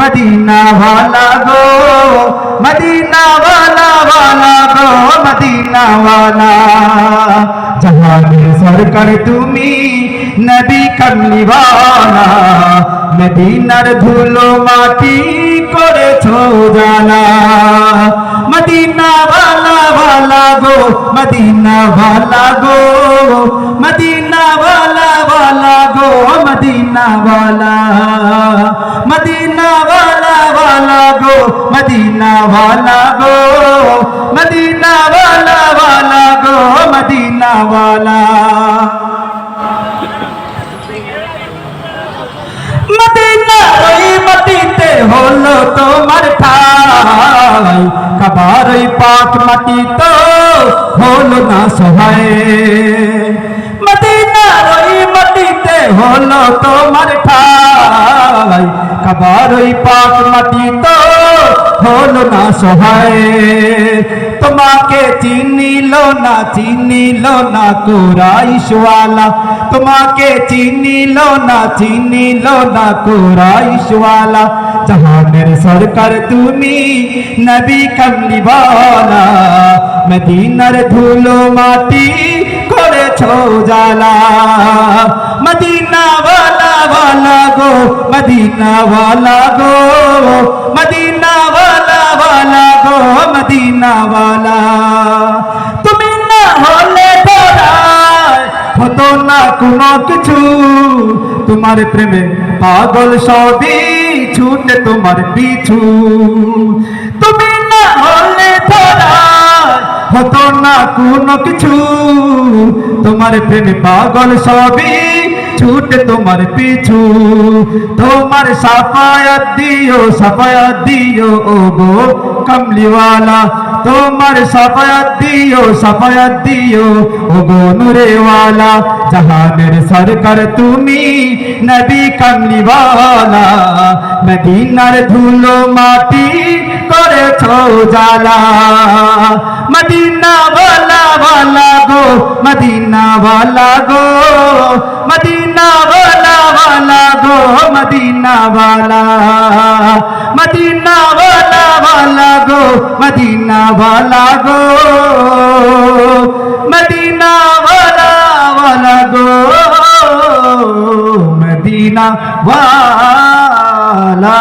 Medina ওয়ালা গো Medina ওয়ালা ওয়ালা গো মদিনা ওয়ালা জাহানের সরকার তুমি নবী কমলিওয়ালা মদিনার ধুলো মাটি করেছ জানা মদিনা ওয়ালা ওয়ালা গো মদিনা ওয়ালা গো মদিনা ওয়ালা ওয়ালা গো মদিনা ওয়ালা মদিনা ওয়ালা গো মদিনা ওয়ালা ওয়ালা গো মদিনা ওয়ালা মদিনা ওই মাটিতে হলো তোমার ঠাই কাবার ওই পাক মাটি তো হলো না সহায় মদিনা ওই মাটিতে হলো তোমার ঠাই কাবার ওই পাক মাটি তো হলো না সহায়। তোমাকে চিনিল না চিনিল না কোরাইশওয়ালা। তোমাকে চিনিল না চিনিল না কোরাইশওয়ালা। জাহানের সরকার তুমি নবী কমলিওয়ালা। মদিনার ধুলো মাটি করেছ জালা মদিনা ওয়ালা ওয়ালা। গো মদিনা ওয়ালা গো মদিনা ওয়ালা গো মদিনা ওয়ালা তুমি না হলে হতো না কোনো কিছু। তোমার প্রেমে পাগল সবই ছুটে তোমার পিছু। তুমি না হলে ধরায় হতো না কোনো কিছু। তোমার প্রেমে পাগল সবই ছুটে তোমার পিছু তোমার সাফায়াত দিও সাফায়াত দিও ও গো কমলিওয়ালা তোমার সাফায়াত দিও সাফায়াত দিও ও গো নূরেওয়ালা জাহানের সরকার তুমি নবী কমলিওয়ালা মদিনার ধুলো মাটি করেছ उजाला। मदीना वाला वाला गो मदीना वाला गो मदीना वाला वाला गो मदीना वाला मदीना वाला वाला गो मदीना वाला गो मदीना वाला वाला गो मदीना वाला